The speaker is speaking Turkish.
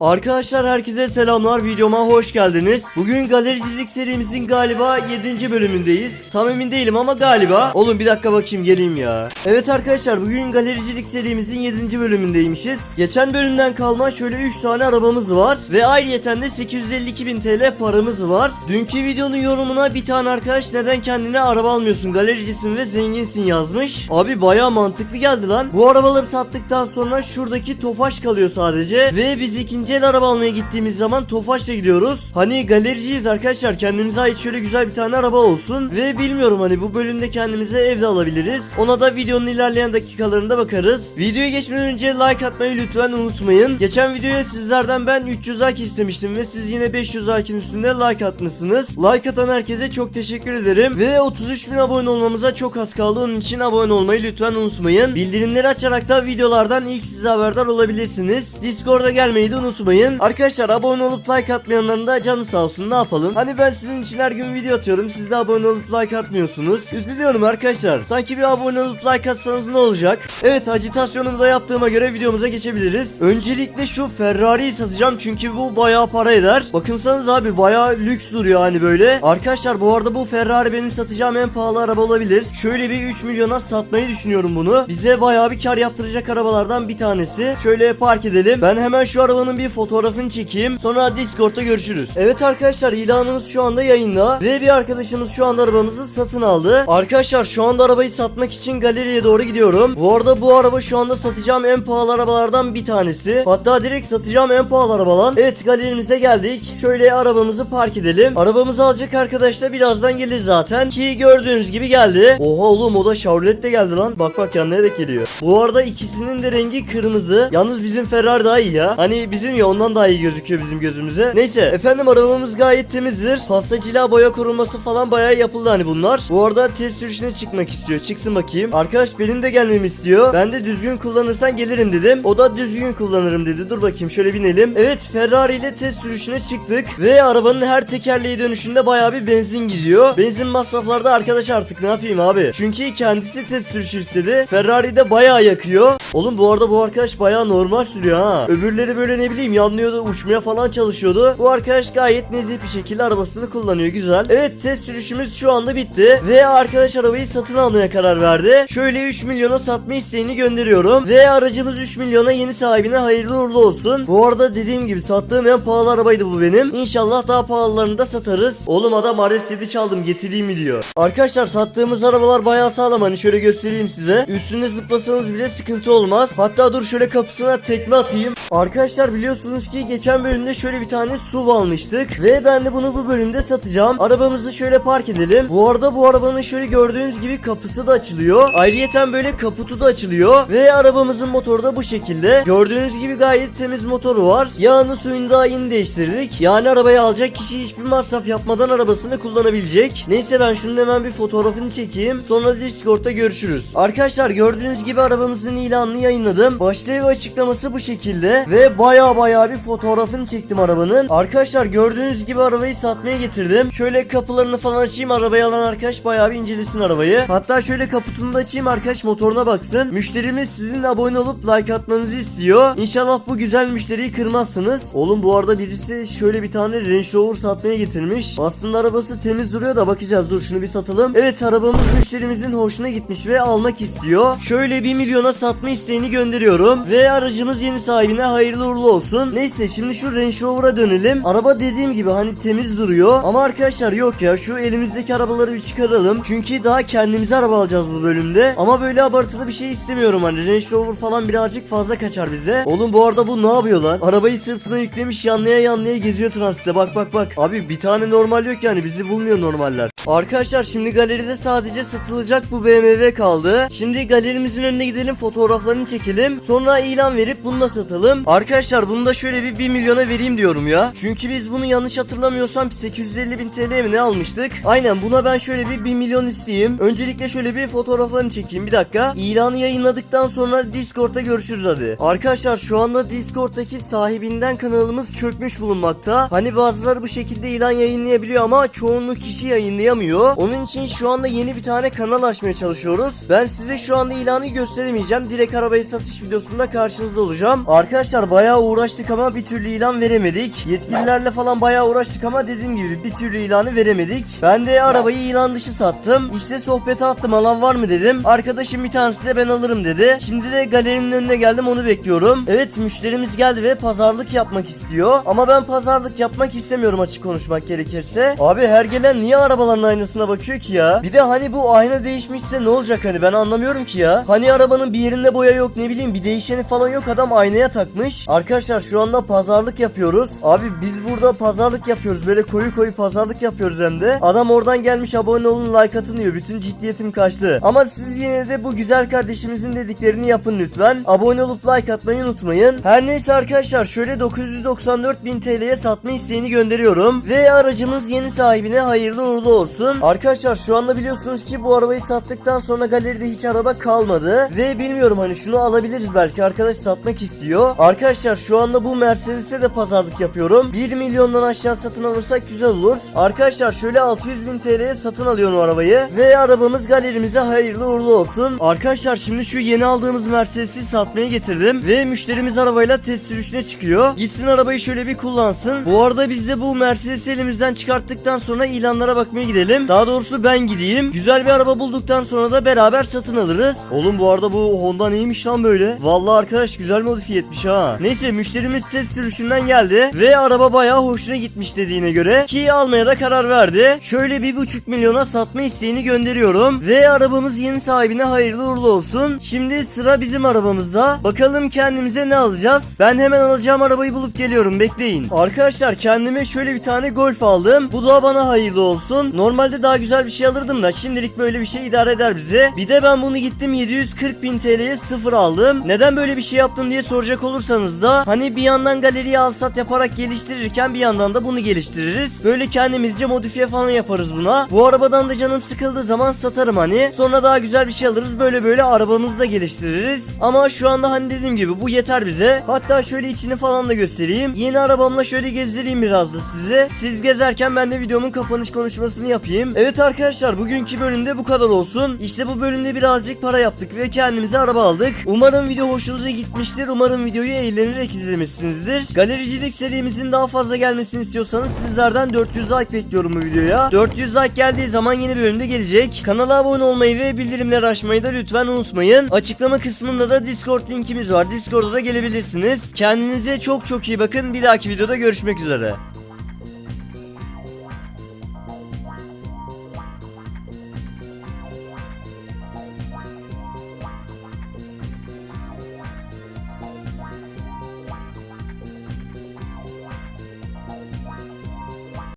Arkadaşlar herkese selamlar videoma hoş geldiniz. Bugün galericilik serimizin galiba 7. bölümündeyiz. Tam emin değilim ama galiba. Oğlum bir dakika bakayım geleyim ya. Evet arkadaşlar bugün galericilik serimizin 7. bölümündeymişiz. Geçen bölümden kalma şöyle 3 tane arabamız var. Ve ayrıyeten de 852.000 TL paramız var. Dünkü videonun yorumuna bir tane arkadaş neden kendine araba almıyorsun galericisin ve zenginsin yazmış. Abi baya mantıklı geldi lan. Bu arabaları sattıktan sonra şuradaki Tofaş kalıyor sadece. Ve biz ikinci el araba almaya gittiğimiz zaman Tofaş'la gidiyoruz. Hani galericiyiz arkadaşlar kendimize ait şöyle güzel bir tane araba olsun. Ve bilmiyorum hani bu bölümde kendimize evde alabiliriz. Ona da videonun ilerleyen dakikalarında bakarız. Videoya geçmeden önce like atmayı lütfen unutmayın. Geçen videoya sizlerden ben 300 like istemiştim ve siz yine 500 like'ın üstünde like atmışsınız. Like atan herkese çok teşekkür ederim. Ve 33 bin abone olmamıza çok az kaldı. Onun için abone olmayı lütfen unutmayın. Bildirimleri açarak da videolardan ilk size haberdar olabilirsiniz. Discord'a gelmeyi de unutmayın. Arkadaşlar abone olup like atmayanların da canı sağ olsun ne yapalım. Hani ben sizin için her gün video atıyorum. Siz de abone olup like atmıyorsunuz. Üzülüyorum arkadaşlar. Sanki bir abone olup like atsanız ne olacak? Evet acitasyonumu da yaptığıma göre videomuza geçebiliriz. Öncelikle şu Ferrari'yi satacağım çünkü bu bayağı para eder. Bakınsanız abi bayağı lüks duruyor hani böyle. Arkadaşlar bu arada bu Ferrari benim satacağım en pahalı araba olabilir. Şöyle bir 3 milyona satmayı düşünüyorum bunu. Bize bayağı bir kar yaptıracak arabalardan bir tanesi. Şöyle park edelim. Ben hemen şu arabanın bir fotoğrafını çekeyim. Sonra Discord'da görüşürüz. Evet arkadaşlar ilanımız şu anda yayında. Ve bir arkadaşımız şu anda arabamızı satın aldı. Arkadaşlar şu anda arabayı satmak için galeriye doğru gidiyorum. Bu arada bu araba şu anda satacağım en pahalı arabalardan bir tanesi. Hatta direkt satacağım en pahalı araba lan. Evet galerimize geldik. Şöyle arabamızı park edelim. Arabamızı alacak arkadaş da birazdan gelir zaten. Ki gördüğünüz gibi geldi. Oha oğlum o da Chevrolet de geldi lan. Bak bak yanlayarak geliyor. Bu arada ikisinin de rengi kırmızı. Yalnız bizim Ferrari daha iyi ya. Hani bizim ya ondan daha iyi gözüküyor bizim gözümüze. Neyse efendim arabamız gayet temizdir. Pastacıyla boya korunması falan bayağı yapıldı hani bunlar. Bu arada test sürüşüne çıkmak istiyor. Çıksın bakayım. Arkadaş benim de gelmemi istiyor. Ben de düzgün kullanırsan gelirim dedim. O da düzgün kullanırım dedi. Dur bakayım şöyle binelim. Evet Ferrari ile test sürüşüne çıktık. Ve arabanın her tekerleği dönüşünde bayağı bir benzin gidiyor. Benzin masraflarda arkadaş artık ne yapayım abi. Çünkü kendisi test sürüşü istedi. Ferrari de bayağı yakıyor. Oğlum bu arada bu arkadaş bayağı normal sürüyor ha. Öbürleri böyle ne bileyim yanlıyordu uçmaya falan çalışıyordu. Bu arkadaş gayet nezih bir şekilde arabasını kullanıyor güzel. Evet test sürüşümüz şu anda bitti. Ve arkadaş arabayı satın almaya karar verdi. Şöyle 3 milyona satma isteğini gönderiyorum. Ve aracımız 3 milyona yeni sahibine hayırlı uğurlu olsun. Bu arada dediğim gibi sattığım en pahalı arabaydı bu benim. İnşallah daha pahalılarını da satarız. Oğlum adam RS7 çaldım getireyim mi diyor. Arkadaşlar sattığımız arabalar bayağı sağlam hani şöyle göstereyim size. Üstüne zıplasanız bile sıkıntı olmaz. Hatta dur şöyle kapısına tekme atayım. Arkadaşlar biliyorsunuz ki geçen bölümde şöyle bir tane SUV almıştık. Ve ben de bunu bu bölümde satacağım. Arabamızı şöyle park edelim. Bu arada bu arabanın şöyle gördüğünüz gibi kapısı da açılıyor. Ayrıyeten böyle kaputu da açılıyor. Ve arabamızın motoru da bu şekilde. Gördüğünüz gibi gayet temiz motoru var. Yağını suyunu daha yeni değiştirdik. Yani arabayı alacak kişi hiçbir masraf yapmadan arabasını kullanabilecek. Neyse ben şunun hemen bir fotoğrafını çekeyim. Sonra Discord'da görüşürüz. Arkadaşlar gördüğünüz gibi arabamızın ilanını yayınladım. Başlığı ve açıklaması bu şekilde. Ve baya baya bir fotoğrafını çektim arabanın. Arkadaşlar gördüğünüz gibi arabayı satmaya getirdim. Şöyle kapılarını falan açayım. Arabayı alan arkadaş baya bir incelesin arabayı. Hatta şöyle kaputunu da açayım arkadaş motoruna baksın. Müşterimiz sizin abone olup like atmanızı istiyor. İnşallah bu güzel müşteriyi kırmazsınız. Oğlum bu arada birisi şöyle bir tane Range Rover satmaya getirmiş. Aslında arabası temiz duruyor da bakacağız. Dur şunu bir satalım. Evet arabamız müşterimizin hoşuna gitmiş ve almak istiyor. Şöyle 1 milyona satma isteğini gönderiyorum. Ve aracımız yeni sahibine hayırlı uğurlu olsun. Neyse şimdi şu Range Rover'a dönelim. Araba dediğim gibi hani temiz duruyor. Ama arkadaşlar yok ya şu elimizdeki arabaları bir çıkaralım. Çünkü daha kendimize araba alacağız bu bölümde. Ama böyle abartılı bir şey istemiyorum hani Range Rover falan birazcık fazla kaçar bize. Oğlum bu arada bu ne yapıyor lan? Arabayı sırtına yüklemiş yanlaya yanlaya geziyor transitte. Bak bak bak. Abi bir tane normal yok yani bizi bulmuyor normaller. Arkadaşlar şimdi galeride sadece satılacak bu BMW kaldı. Şimdi galerimizin önüne gidelim fotoğraflarını çekelim. Sonra ilan verip bunu da satalım. Arkadaşlar bunu da şöyle bir 1 milyona vereyim diyorum ya. Çünkü biz bunu yanlış hatırlamıyorsam 850 bin TL mi ne almıştık? Aynen buna ben şöyle bir 1 milyon isteyeyim. Öncelikle şöyle bir fotoğraflarını çekeyim bir dakika. İlanı yayınladıktan sonra Discord'da görüşürüz hadi. Arkadaşlar şu anda Discord'daki sahibinden kanalımız çökmüş bulunmakta. Hani bazıları bu şekilde ilan yayınlayabiliyor ama çoğunluk kişi yayınlayamıyor. Onun için şu anda yeni bir tane kanal açmaya çalışıyoruz. Ben size şu anda ilanı gösteremeyeceğim. Direkt arabayı satış videosunda karşınızda olacağım. Arkadaşlar bayağı uğraş uğraştık ama bir türlü ilan veremedik. Yetkililerle falan bayağı uğraştık ama dediğim gibi bir türlü ilanı veremedik. Ben de arabayı ilan dışı sattım. İşte sohbete attım alan var mı dedim. Arkadaşım bir tanesi de ben alırım dedi. Şimdi de galerinin önüne geldim onu bekliyorum. Evet müşterimiz geldi ve pazarlık yapmak istiyor. Ama ben pazarlık yapmak istemiyorum açık konuşmak gerekirse. Abi her gelen niye arabaların aynasına bakıyor ki ya? Bir de hani bu ayna değişmişse ne olacak hani ben anlamıyorum ki ya. Hani arabanın bir yerinde boya yok ne bileyim bir değişeni falan yok adam aynaya takmış. Arkadaşlar şu anda pazarlık yapıyoruz. Abi biz burada pazarlık yapıyoruz. Böyle koyu koyu pazarlık yapıyoruz hem de. Adam oradan gelmiş abone olun like atın diyor. Bütün ciddiyetim kaçtı. Ama siz yine de bu güzel kardeşimizin dediklerini yapın lütfen. Abone olup like atmayı unutmayın. Her neyse arkadaşlar şöyle 994 bin TL'ye satma isteğini gönderiyorum. Ve aracımız yeni sahibine hayırlı uğurlu olsun. Arkadaşlar şu anda biliyorsunuz ki bu arabayı sattıktan sonra galeride hiç araba kalmadı. Ve bilmiyorum hani şunu alabiliriz belki arkadaş satmak istiyor. Arkadaşlar şu anda bu Mercedes'e de pazarlık yapıyorum. 1 milyondan aşağı satın alırsak güzel olur. Arkadaşlar şöyle 600 bin TL'ye satın alıyorum arabayı. Ve arabamız galerimize hayırlı uğurlu olsun. Arkadaşlar şimdi şu yeni aldığımız Mercedes'i satmaya getirdim. Ve müşterimiz arabayla test sürüşüne çıkıyor. Gitsin arabayı şöyle bir kullansın. Bu arada biz de bu Mercedes'i elimizden çıkarttıktan sonra ilanlara bakmaya gidelim. Daha doğrusu ben gideyim. Güzel bir araba bulduktan sonra da beraber satın alırız. Oğlum bu arada bu Honda neymiş lan böyle? Vallahi arkadaş güzel modifiye etmiş ha. Neyse müşterimiz test sürüşünden geldi. Ve araba bayağı hoşuna gitmiş dediğine göre. Ki almaya da karar verdi. Şöyle bir buçuk milyona satma isteğini gönderiyorum. Ve arabamız yeni sahibine hayırlı uğurlu olsun. Şimdi sıra bizim arabamızda. Bakalım kendimize ne alacağız? Ben hemen alacağım arabayı bulup geliyorum bekleyin. Arkadaşlar kendime şöyle bir tane Golf aldım. Bu da bana hayırlı olsun. Normalde daha güzel bir şey alırdım da şimdilik böyle bir şey idare eder bize. Bir de ben bunu gittim 740 bin TL'ye sıfır aldım. Neden böyle bir şey yaptım diye soracak olursanız da hani bir yandan galeriye alsat yaparak geliştirirken bir yandan da bunu geliştiririz. Böyle kendimizce modifiye falan yaparız buna. Bu arabadan da canım sıkıldığı zaman satarım hani. Sonra daha güzel bir şey alırız. Böyle böyle arabamızı da geliştiririz. Ama şu anda hani dediğim gibi bu yeter bize. Hatta şöyle içini falan da göstereyim. Yeni arabamla şöyle gezdireyim biraz da size. Siz gezerken ben de videomun kapanış konuşmasını yapayım. Evet arkadaşlar bugünkü bölümde bu kadar olsun. İşte bu bölümde birazcık para yaptık ve kendimize araba aldık. Umarım video hoşunuza gitmiştir. Umarım videoyu eğlenerek izlemişsinizdir. Galericilik serimizin daha fazla gelmesini istiyorsanız sizlerden 400 like bekliyorum bu videoya. 400 like geldiği zaman yeni bölümde gelecek. Kanala abone olmayı ve bildirimleri açmayı da lütfen unutmayın. Açıklama kısmında da Discord linkimiz var. Discord'a da gelebilirsiniz. Kendinize çok çok iyi bakın. Bir dahaki videoda görüşmek üzere.